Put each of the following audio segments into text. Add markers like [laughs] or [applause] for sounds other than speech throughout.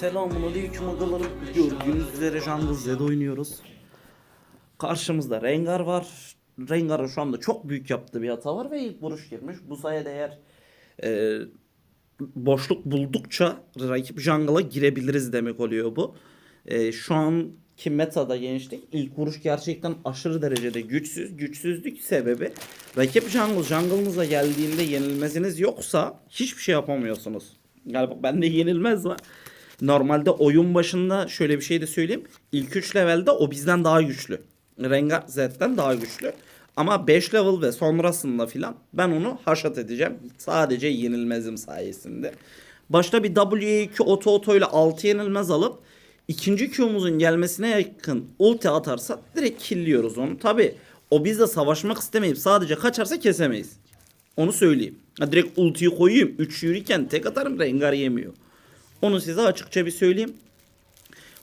Selamun aleyküm agalarım. Gördüğünüz üzere Jungle Zed oynuyoruz. Karşımızda Rengar var. Rengar'ın şu anda çok büyük yaptığı bir hata var ve ilk vuruş girmiş. Bu sayede eğer e, boşluk buldukça rakip jungle'a girebiliriz demek oluyor bu. E, şu anki metada gençlik ilk vuruş gerçekten aşırı derecede güçsüz. Güçsüzlük sebebi rakip jungle jungle'ınıza geldiğinde yenilmeziniz yoksa hiçbir şey yapamıyorsunuz. Galiba bende yenilmez var. Normalde oyun başında şöyle bir şey de söyleyeyim. İlk 3 levelde o bizden daha güçlü. Rengar Z'den daha güçlü. Ama 5 level ve sonrasında filan ben onu haşat edeceğim. Sadece yenilmezim sayesinde. Başta bir W2 oto oto ile 6 yenilmez alıp ikinci Q'muzun gelmesine yakın ulti atarsa direkt killiyoruz onu. Tabi o bizle savaşmak istemeyip sadece kaçarsa kesemeyiz. Onu söyleyeyim. Ha, direkt ultiyi koyayım. 3 yürürken tek atarım Rengar yemiyor. Onu size açıkça bir söyleyeyim.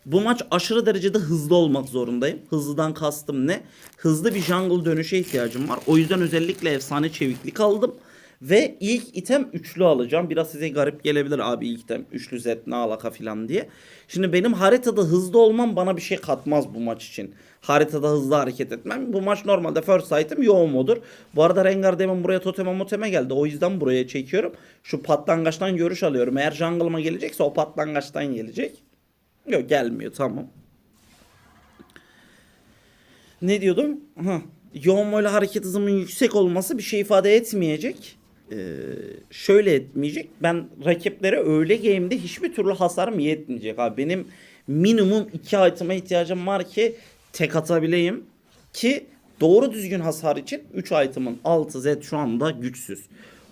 Bu maç aşırı derecede hızlı olmak zorundayım. Hızlıdan kastım ne? Hızlı bir jungle dönüşe ihtiyacım var. O yüzden özellikle efsane çeviklik aldım. Ve ilk item üçlü alacağım. Biraz size garip gelebilir abi ilk item üçlü zet ne alaka filan diye. Şimdi benim haritada hızlı olmam bana bir şey katmaz bu maç için. Haritada hızlı hareket etmem. Bu maç normalde first item yoğun modur. Bu arada Rengar demin buraya toteme moteme geldi. O yüzden buraya çekiyorum. Şu patlangaçtan görüş alıyorum. Eğer jungle'ıma gelecekse o patlangaçtan gelecek. Yok gelmiyor tamam. Ne diyordum? Ha. Yoğun mola hareket hızımın yüksek olması bir şey ifade etmeyecek. Ee, şöyle etmeyecek. Ben rakiplere öyle game'de hiçbir türlü hasarım yetmeyecek abi. Benim minimum iki item'a ihtiyacım var ki tek atabileyim. Ki doğru düzgün hasar için 3 item'ın 6 Z şu anda güçsüz.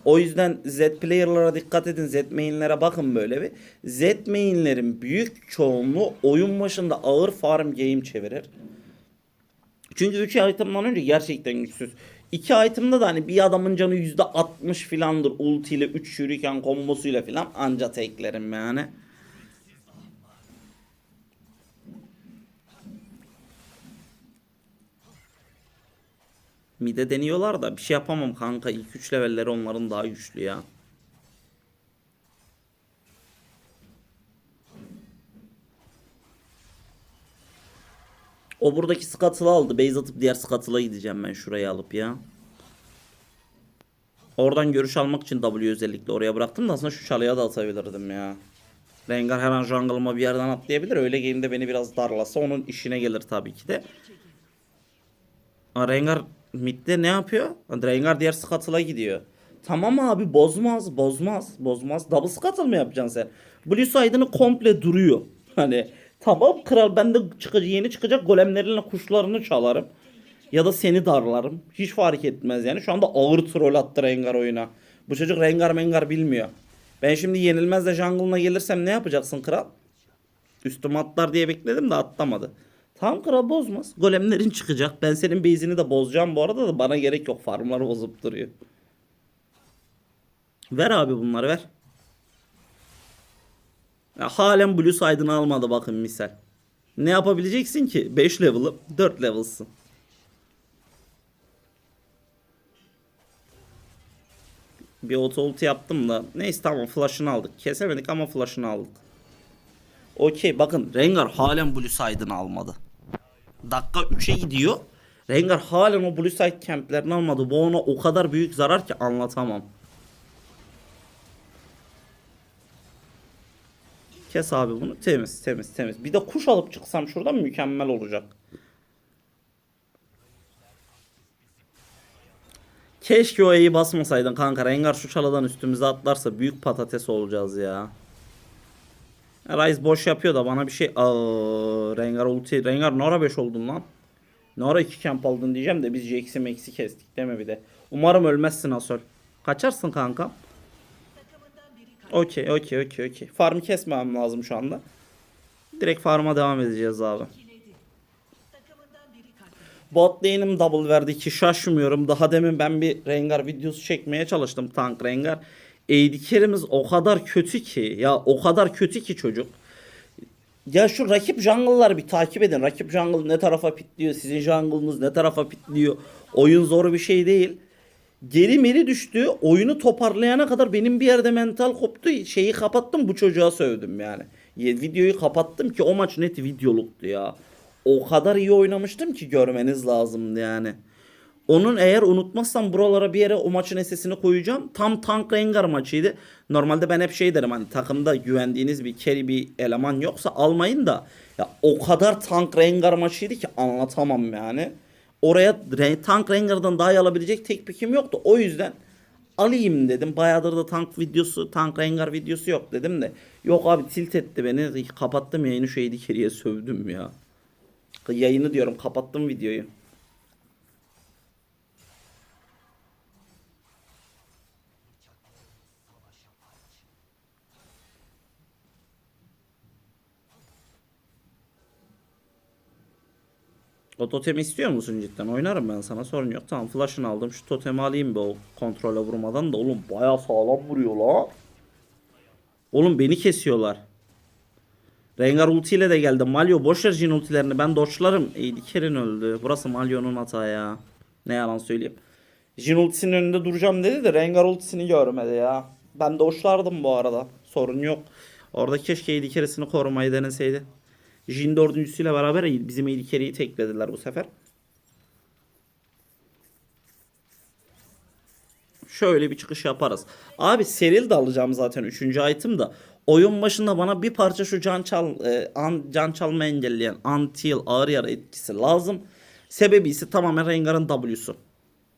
O yüzden Z player'lara dikkat edin. Z main'lere bakın böyle bir. Z main'lerin büyük çoğunluğu oyun başında ağır farm game çevirir. Çünkü 3 item'dan önce gerçekten güçsüz. 2 item'da da hani bir adamın canı %60 filandır ulti ile 3 shuriken kombosuyla filan anca teklerim yani. Mide deniyorlar da bir şey yapamam kanka. İlk 3 levelleri onların daha güçlü ya. O buradaki skatılı aldı. Base atıp diğer skatıla gideceğim ben şuraya alıp ya. Oradan görüş almak için W özellikle oraya bıraktım da aslında şu çalıya da atabilirdim ya. Rengar her an jungle'ıma bir yerden atlayabilir. Öyle game'de beni biraz darlasa onun işine gelir tabii ki de. Rengar midde ne yapıyor? Rengar diğer skatıla gidiyor. Tamam abi bozmaz bozmaz bozmaz. Double scuttle mı yapacaksın sen? Blue side'ını komple duruyor. [laughs] Hani tamam kral ben de çıkacak, yeni çıkacak golemlerinle kuşlarını çalarım. Ya da seni darlarım. Hiç fark etmez yani. Şu anda ağır troll attı Rengar oyuna. Bu çocuk Rengar mengar bilmiyor. Ben şimdi yenilmez de jungle'ına gelirsem ne yapacaksın kral? Üstüme atlar diye bekledim de atlamadı. Tamam kral bozmaz. Golemlerin çıkacak. Ben senin base'ini de bozacağım bu arada da bana gerek yok. Farmlar bozup duruyor. Ver abi bunları ver. Ya halen Blue Side'ını almadı bakın misal. Ne yapabileceksin ki? 5 level'ım 4 level'sın. Bir auto ulti yaptım da. Neyse tamam flash'ını aldık. Kesemedik ama flash'ını aldık. Okey bakın Rengar halen Blue Side'ını almadı. Dakika 3'e gidiyor. Rengar halen o Blue Side camplerini almadı. Bu ona o kadar büyük zarar ki anlatamam. Kes abi bunu. Temiz temiz temiz. Bir de kuş alıp çıksam şuradan mükemmel olacak. Keşke o E'yi basmasaydın kanka. Rengar şu çalıdan üstümüze atlarsa büyük patates olacağız ya. Rise boş yapıyor da bana bir şey... Aa, Rengar ulti. Rengar Nora 5 oldun lan. Nora 2 camp aldın diyeceğim de biz Jax'i Max'i kestik deme bir de. Umarım ölmezsin Asol. Kaçarsın kanka. Okey okey okey okey. Farmı kesmem lazım şu anda. Direkt farma devam edeceğiz abi. Bot lane'im double verdi ki şaşmıyorum. Daha demin ben bir Rengar videosu çekmeye çalıştım tank Rengar. Carry'miz o kadar kötü ki ya o kadar kötü ki çocuk. Ya şu rakip jungle'ları bir takip edin. Rakip jungle ne tarafa pitliyor, sizin jungle'ınız ne tarafa pitliyor. Oyun zor bir şey değil. Geri meri düştü. Oyunu toparlayana kadar benim bir yerde mental koptu. Şeyi kapattım bu çocuğa sövdüm yani. Videoyu kapattım ki o maç net videoluktu ya. O kadar iyi oynamıştım ki görmeniz lazımdı yani. Onun eğer unutmazsam buralara bir yere o maçın sesini koyacağım. Tam Tank Rengar maçıydı. Normalde ben hep şey derim hani takımda güvendiğiniz bir carry bir eleman yoksa almayın da. Ya o kadar Tank Rengar maçıydı ki anlatamam yani. Oraya Tank Rengar'dan daha iyi alabilecek tek pikim yoktu. O yüzden alayım dedim. Bayağıdır da tank videosu, tank Rengar videosu yok dedim de. Yok abi tilt etti beni. Kapattım yayını şu Eddie sövdüm ya. Yayını diyorum kapattım videoyu. O totemi istiyor musun cidden? Oynarım ben sana sorun yok. Tamam flash'ını aldım. Şu totemi alayım be o kontrole vurmadan da. Oğlum bayağı sağlam vuruyor la. Oğlum beni kesiyorlar. Rengar ultiyle de geldi. Malio boş ver Jhin ultilerini. Ben doçlarım. Ey Diker'in öldü. Burası Malio'nun hata ya. Ne yalan söyleyeyim. Jhin ultisinin önünde duracağım dedi de Rengar ultisini görmedi ya. Ben doçlardım bu arada. Sorun yok. Orada keşke Ey Diker'isini korumayı deneseydi. Jin dördüncüsüyle beraber bizim Diker'i teklediler bu sefer. Şöyle bir çıkış yaparız. Abi seril de alacağım zaten 3. item da. Oyun başında bana bir parça şu can çal e, an, can çalma engelleyen until ağır yara etkisi lazım. Sebebi ise tamamen Rengar'ın W'su.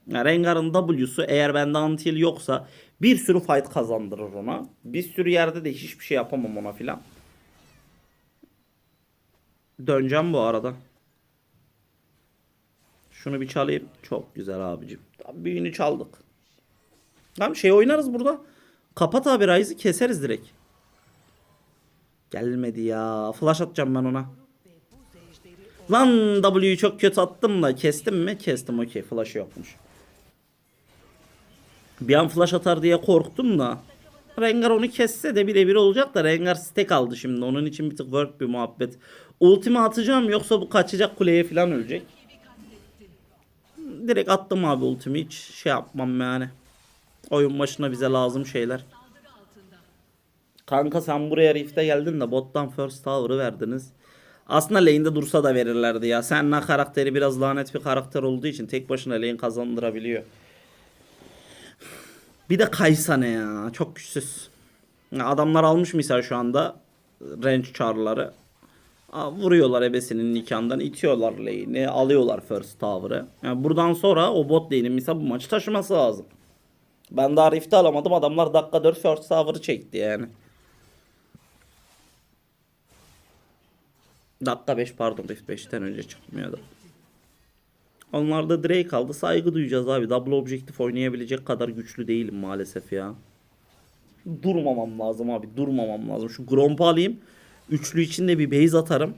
Yani Rengar'ın W'su eğer bende until yoksa bir sürü fight kazandırır ona. Bir sürü yerde de hiçbir şey yapamam ona filan. Döneceğim bu arada. Şunu bir çalayım. Çok güzel abicim. Tamam, büyüğünü çaldık. Tamam şey oynarız burada. Kapat abi Ryze'ı keseriz direkt. Gelmedi ya. Flash atacağım ben ona. Lan W'yu çok kötü attım da kestim mi? Kestim okey. Flash yokmuş. Bir an flash atar diye korktum da. Rengar onu kesse de birebir olacak da Rengar stack aldı şimdi. Onun için bir tık work bir muhabbet. Ultimi atacağım yoksa bu kaçacak kuleye falan ölecek. Direkt attım abi ultimi hiç şey yapmam yani. Oyun başına bize lazım şeyler. Kanka sen buraya Rift'e geldin de bottan first tower'ı verdiniz. Aslında lane'de dursa da verirlerdi ya. Senna karakteri biraz lanet bir karakter olduğu için tek başına lane kazandırabiliyor. Bir de Kaysa ne ya. Çok güçsüz. Adamlar almış misal şu anda range char'ları. Aa, Vuruyorlar ebesinin nikahından itiyorlar lane'i alıyorlar first tower'ı. Yani buradan sonra o bot lane'in misal bu maçı taşıması lazım. Ben daha Rift'i alamadım adamlar dakika 4 first tower'ı çekti yani. Dakika 5 pardon Rift 5'ten önce çıkmıyordu. Onlarda Drake aldı. Saygı duyacağız abi. Double objektif oynayabilecek kadar güçlü değilim maalesef ya. Durmamam lazım abi. Durmamam lazım. Şu Gromp'u alayım. Üçlü içinde bir base atarım.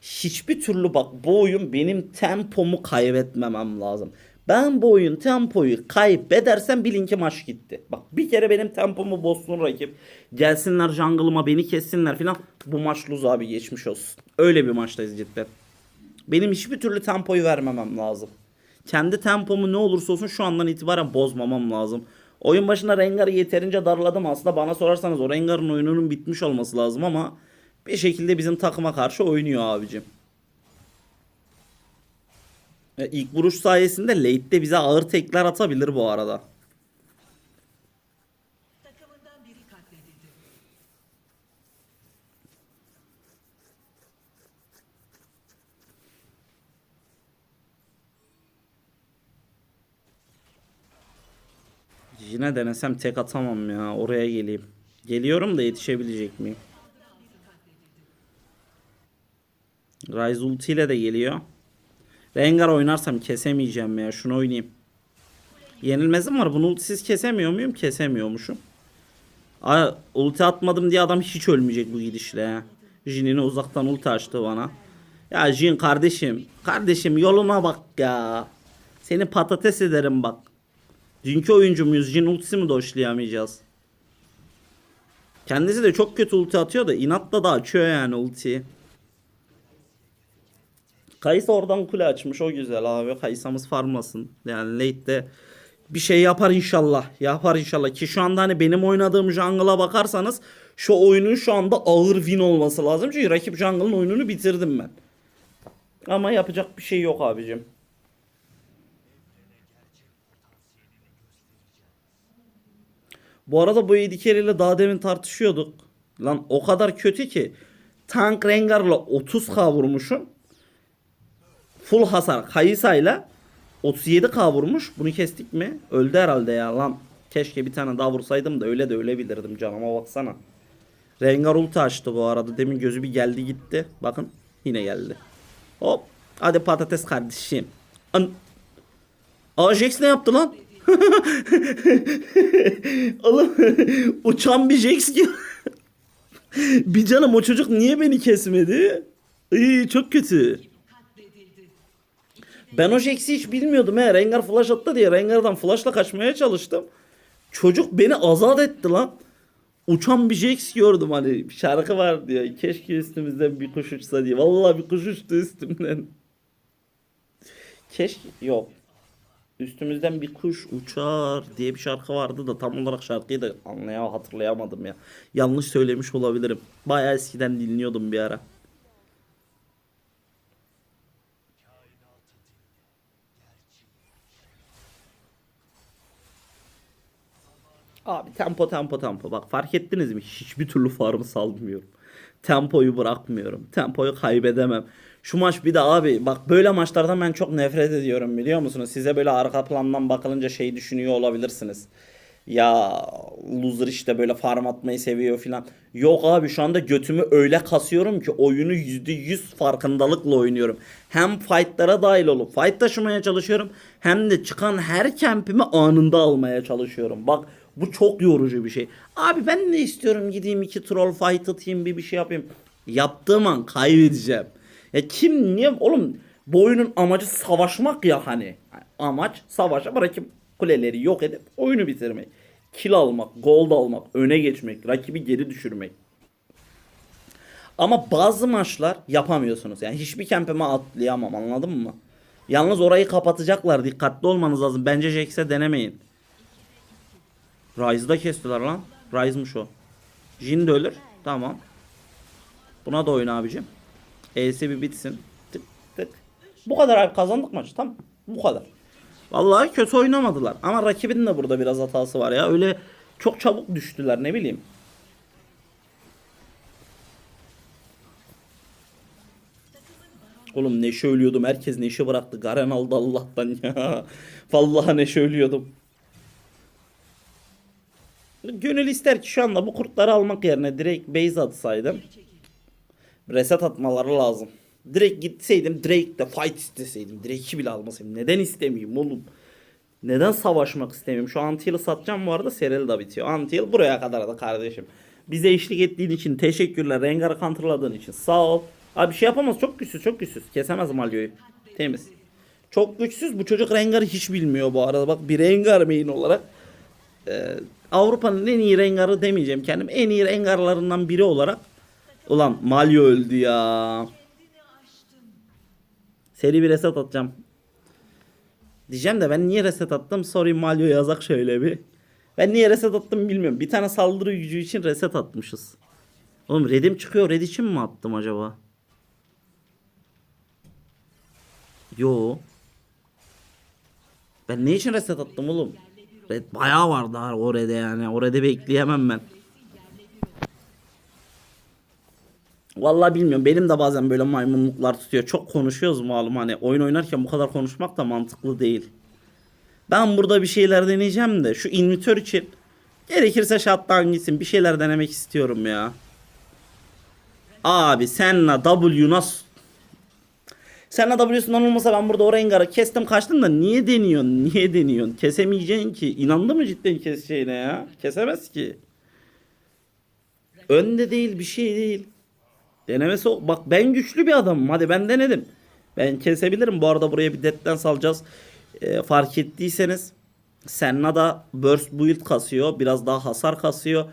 Hiçbir türlü bak bu oyun benim tempomu kaybetmemem lazım. Ben bu oyun tempoyu kaybedersem bilin ki maç gitti. Bak bir kere benim tempomu bozsun rakip. Gelsinler jungle'ıma beni kessinler filan. Bu maç lose abi geçmiş olsun. Öyle bir maçtayız cidden. Benim hiçbir türlü tempoyu vermemem lazım. Kendi tempomu ne olursa olsun şu andan itibaren bozmamam lazım. Oyun başında Rengar'ı yeterince darladım aslında bana sorarsanız o Rengar'ın oyununun bitmiş olması lazım ama bir şekilde bizim takıma karşı oynuyor abicim. E, İlk vuruş sayesinde late'de bize ağır tekler atabilir bu arada. Yine denesem tek atamam ya. Oraya geleyim. Geliyorum da yetişebilecek miyim? Ryze ulti ile de geliyor. Rengar oynarsam kesemeyeceğim ya. Şunu oynayayım. Yenilmezim var. Bunu ultisiz kesemiyor muyum? Kesemiyormuşum. Aa, ulti atmadım diye adam hiç ölmeyecek bu gidişle ya. Uzaktan ulti açtı bana. Ya Jin kardeşim. Kardeşim yoluna bak ya. Seni patates ederim bak. Dünkü oyuncu muyuz? Jin ultisi mi doşlayamayacağız? Kendisi de çok kötü ulti atıyor da inatla da açıyor yani ultiyi. Kayısa oradan kule açmış o güzel abi. Kayısamız farmasın. Yani late'de bir şey yapar inşallah. Yapar inşallah ki şu anda hani benim oynadığım jungle'a bakarsanız Şu oyunun şu anda ağır win olması lazım. Çünkü rakip jungle'ın oyununu bitirdim ben. Ama yapacak bir şey yok abicim. Bu arada bu carry ile daha demin tartışıyorduk. Lan o kadar kötü ki Tank Rengar'la 30k vurmuşum. Full hasar Kayısa'yla 37k vurmuş. Bunu kestik mi? Öldü herhalde ya lan. Keşke bir tane daha vursaydım da öyle de ölebilirdim canıma baksana. Rengar ulti açtı bu arada. Demin gözü bir geldi gitti. Bakın yine geldi. Hop. Hadi patates kardeşim. An Aa Jax ne yaptı lan? [laughs] Oğlum uçan bir Jax gibi. [laughs] bir canım o çocuk niye beni kesmedi? İyi çok kötü. Ben o Jax'i hiç bilmiyordum he. Rengar flash attı diye Rengar'dan flashla kaçmaya çalıştım. Çocuk beni azat etti lan. Uçan bir Jax gördüm hani şarkı var diyor. Keşke üstümüzden bir kuş uçsa diye. Vallahi bir kuş uçtu üstümden. Keşke yok. Üstümüzden bir kuş uçar diye bir şarkı vardı da tam olarak şarkıyı da anlayamadım hatırlayamadım ya. Yanlış söylemiş olabilirim. Bayağı eskiden dinliyordum bir ara. Abi tempo tempo tempo. Bak fark ettiniz mi? Hiçbir türlü farmı salmıyorum. Tempoyu bırakmıyorum. Tempoyu kaybedemem. Şu maç bir de abi bak böyle maçlardan ben çok nefret ediyorum biliyor musunuz? Size böyle arka plandan bakılınca şey düşünüyor olabilirsiniz. Ya loser işte böyle farm atmayı seviyor filan. Yok abi şu anda götümü öyle kasıyorum ki oyunu %100 farkındalıkla oynuyorum. Hem fightlara dahil olup fight taşımaya çalışıyorum. Hem de çıkan her kempimi anında almaya çalışıyorum. Bak bu çok yorucu bir şey. Abi ben ne istiyorum gideyim iki troll fight atayım bir bir şey yapayım. Yaptığım an kaybedeceğim. Ya kim niye oğlum bu oyunun amacı savaşmak ya hani. Amaç savaşa rakip kuleleri yok edip oyunu bitirmek. Kill almak, gold almak, öne geçmek, rakibi geri düşürmek. Ama bazı maçlar yapamıyorsunuz. Yani hiçbir kempime atlayamam anladın mı? Yalnız orayı kapatacaklar. Dikkatli olmanız lazım. Bence Jax'e denemeyin. Ryze'da kestiler lan. Ryze'mış o. Jin de ölür. Tamam. Buna da oyna abicim. E'si bir bitsin. Tık tık. Bu kadar abi kazandık maçı. Tamam. Bu kadar. Vallahi kötü oynamadılar. Ama rakibin de burada biraz hatası var ya. Öyle çok çabuk düştüler ne bileyim. Oğlum neşe ölüyordum. Herkes neşe bıraktı. Garen aldı Allah'tan ya. [laughs] Vallahi neşe ölüyordum. Gönül ister ki şu anda bu kurtları almak yerine direkt base atsaydım. Reset atmaları lazım. Direkt gitseydim Drake'de fight isteseydim. Drake'i bile almasaydım. Neden istemeyeyim oğlum? Neden savaşmak istemiyorum? Şu Antil'i satacağım bu arada serili de bitiyor. Antil buraya kadar da kardeşim. Bize eşlik ettiğin için teşekkürler. Rengar'ı counterladığın için sağ ol. Abi şey yapamaz. Çok güçsüz çok güçsüz. Kesemez Malyo'yu. Temiz. Çok güçsüz. Bu çocuk Rengar'ı hiç bilmiyor bu arada. Bak bir Rengar main olarak. Ee, Avrupa'nın en iyi Rengar'ı demeyeceğim kendim. En iyi Rengar'larından biri olarak. Ulan Malyo öldü ya. Seri bir reset atacağım. Diyeceğim de ben niye reset attım? Sorry Malyo yazak şöyle bir. Ben niye reset attım bilmiyorum. Bir tane saldırı gücü için reset atmışız. Oğlum redim çıkıyor. Red için mi attım acaba? Yo. Ben ne için reset attım oğlum? Red bayağı var daha o red'e yani. O red'e bekleyemem ben. Vallahi bilmiyorum. Benim de bazen böyle maymunluklar tutuyor. Çok konuşuyoruz malum hani. Oyun oynarken bu kadar konuşmak da mantıklı değil. Ben burada bir şeyler deneyeceğim de şu invitör için gerekirse shutdown gitsin. Bir şeyler denemek istiyorum ya. Abi senle W nasıl Senle W'sundan olmasa ben burada o Rengar'ı kestim kaçtım da niye deniyorsun? Niye deniyorsun? Kesemeyeceksin ki. İnandı mı cidden keseceğine ya? Kesemez ki. Önde değil bir şey değil. Denemesi. Bak ben güçlü bir adamım. Hadi ben denedim. Ben kesebilirim. Bu arada buraya bir detten salacağız. Ee, fark ettiyseniz Senna da burst build kasıyor. Biraz daha hasar kasıyor.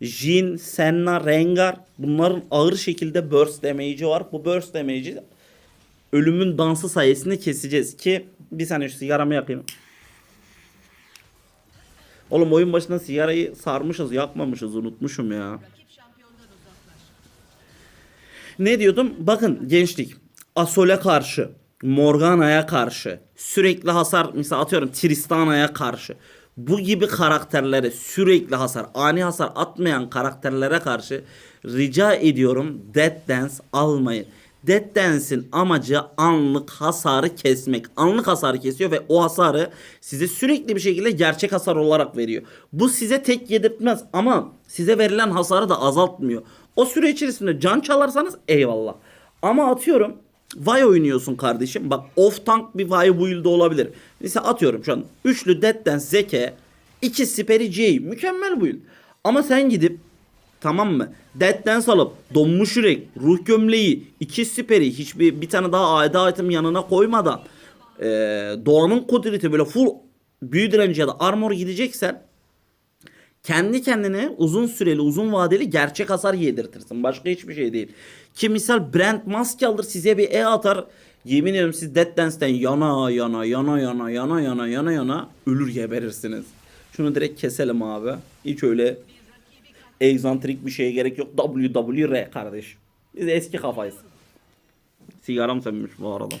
Jin, Senna, Rengar bunların ağır şekilde burst damage'i var. Bu burst damage'i ölümün dansı sayesinde keseceğiz ki bir saniye şu sigaramı yakayım. Oğlum oyun başında sigarayı sarmışız yakmamışız unutmuşum ya. Ne diyordum? Bakın gençlik. Asol'e karşı, Morgana'ya karşı, sürekli hasar mesela atıyorum Tristana'ya karşı. Bu gibi karakterlere sürekli hasar, ani hasar atmayan karakterlere karşı rica ediyorum Dead Dance almayın. Dead Dance'in amacı anlık hasarı kesmek. Anlık hasarı kesiyor ve o hasarı size sürekli bir şekilde gerçek hasar olarak veriyor. Bu size tek yedirtmez ama size verilen hasarı da azaltmıyor. O süre içerisinde can çalarsanız eyvallah. Ama atıyorum Vay oynuyorsun kardeşim. Bak off tank bir Vay build olabilir. Mesela atıyorum şu an üçlü Dead Dance Zeke, iki Siperi J. Mükemmel build. Ama sen gidip Tamam mı? Dead Dance alıp donmuş yürek, ruh gömleği, iki siperi, hiçbir bir tane daha AD item yanına koymadan eee doğanın kudreti böyle full büyü direnci ya da armor gideceksen kendi kendine uzun süreli, uzun vadeli gerçek hasar yedirtirsin. Başka hiçbir şey değil. Ki misal Brand maske alır size bir E atar. Yemin ediyorum siz Dead Dance'den yana yana yana yana yana yana yana yana ölür geberirsiniz. Şunu direkt keselim abi. Hiç öyle egzantrik bir şeye gerek yok. WWR kardeş. Biz eski kafayız. Sigaram sönmüş bu arada.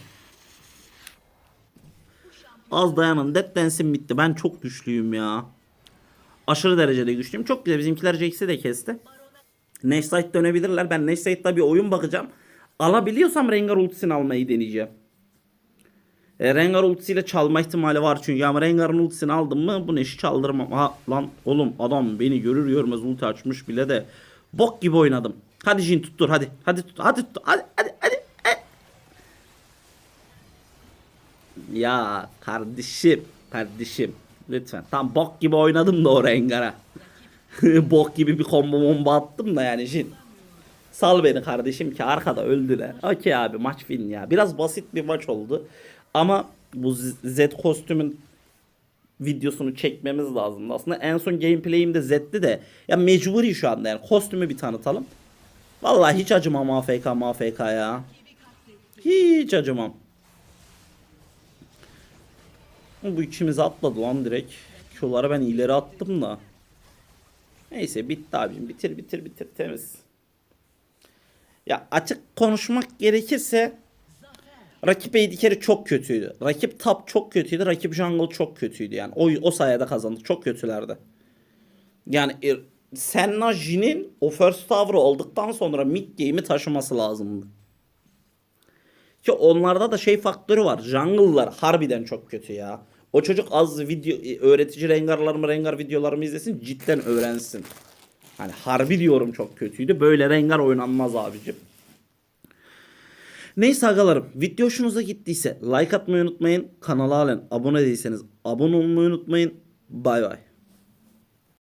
Az dayanın. Dead Dance'im bitti. Ben çok güçlüyüm ya. Aşırı derecede güçlüyüm. Çok güzel. Bizimkiler Jax'i de kesti. Sight dönebilirler. Ben Sight'ta bir oyun bakacağım. Alabiliyorsam Rengar ultisini almayı deneyeceğim. E, Rengar ultisiyle çalma ihtimali var çünkü ama Rengar'ın ultisini aldım mı bu neşi çaldırmam. Ha lan oğlum adam beni görür görmez ulti açmış bile de bok gibi oynadım. Hadi Jin tuttur hadi. Hadi tut hadi tut hadi hadi. hadi. Ya kardeşim kardeşim lütfen. Tam bok gibi oynadım da o Rengar'a. [laughs] bok gibi bir combo bomba attım da yani Jin. Sal beni kardeşim ki arkada öldüler. Okey abi maç win ya. Biraz basit bir maç oldu. Ama bu Z kostümün videosunu çekmemiz lazım. Aslında en son gameplay'im de Z'di de ya mecburi şu anda yani kostümü bir tanıtalım. Vallahi hiç acımam AFK AFK ya. Hiç acımam. Bu ikimizi atladı lan direkt. Q'lara ben ileri attım da. Neyse bitti abim. Bitir bitir bitir temiz. Ya açık konuşmak gerekirse rakip AD çok kötüydü. Rakip top çok kötüydü. Rakip jungle çok kötüydü yani. O, o sayede kazandık. Çok kötülerdi. Yani e, Senna Jin'in o first tower'ı olduktan sonra mid game'i taşıması lazımdı. Ki onlarda da şey faktörü var. Jungle'lar harbiden çok kötü ya. O çocuk az video e, öğretici rengarlarımı rengar videolarımı izlesin cidden öğrensin. Hani harbi diyorum çok kötüydü. Böyle rengar oynanmaz abicim. Neyse agalarım video hoşunuza gittiyse like atmayı unutmayın. Kanala halen abone değilseniz abone olmayı unutmayın. Bay bay.